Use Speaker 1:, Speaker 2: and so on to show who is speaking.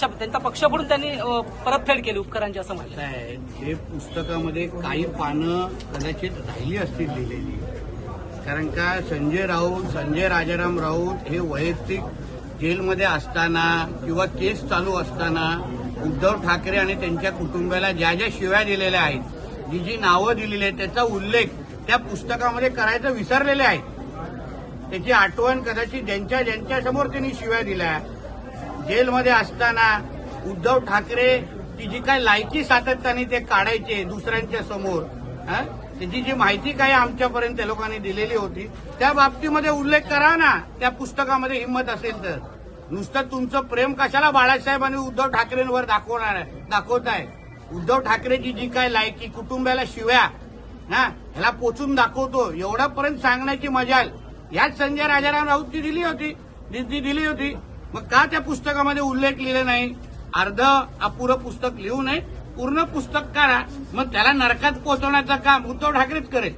Speaker 1: त्यांचा पक्ष पडून त्यांनी परतफेड केली उपकरांची असं म्हटलं
Speaker 2: आहे हे पुस्तकामध्ये काही पानं कदाचित राहिली असतील लिहिलेली. कारण का संजय राऊत संजय राजाराम राऊत हे वैयक्तिक जेलमध्ये असताना किंवा केस चालू असताना उद्धव ठाकरे आणि त्यांच्या कुटुंबाला ज्या ज्या शिव्या दिलेल्या आहेत जी जी नावं दिलेली आहेत त्याचा उल्लेख त्या पुस्तकामध्ये करायचं विसरलेले आहेत. त्याची आठवण कदाचित ज्यांच्या ज्यांच्या समोर त्यांनी शिव्या दिल्या जेलमध्ये असताना उद्धव ठाकरे ती जी काय लायकी सातत्याने ते काढायचे दुसऱ्यांच्या समोर हा? त्याची जी माहिती काय आमच्यापर्यंत त्या लोकांनी दिलेली होती त्या बाबतीमध्ये उल्लेख करा ना. त्या पुस्तकामध्ये हिंमत असेल तर. नुसतं तुमचं प्रेम कशाला बाळासाहेब आणि उद्धव ठाकरेंवर दाखवणार आहे दाखवताय. उद्धव ठाकरेची जी काय लायकी कुटुंबाला शिव्या हा ह्याला पोचून दाखवतो. एवढ्यापर्यंत सांगण्याची मजाल. याच संजय राजाराम राऊतची दिली होती दिली होती. मग का त्या पुस्तकामध्ये उल्लेख लिहिले नाही? अर्ध अपुरं पुस्तक लिहू नये पूर्ण पुस्तक करा मग त्याला नरकात पोहोचवण्याचं काम उद्धव ठाकरेच करेल.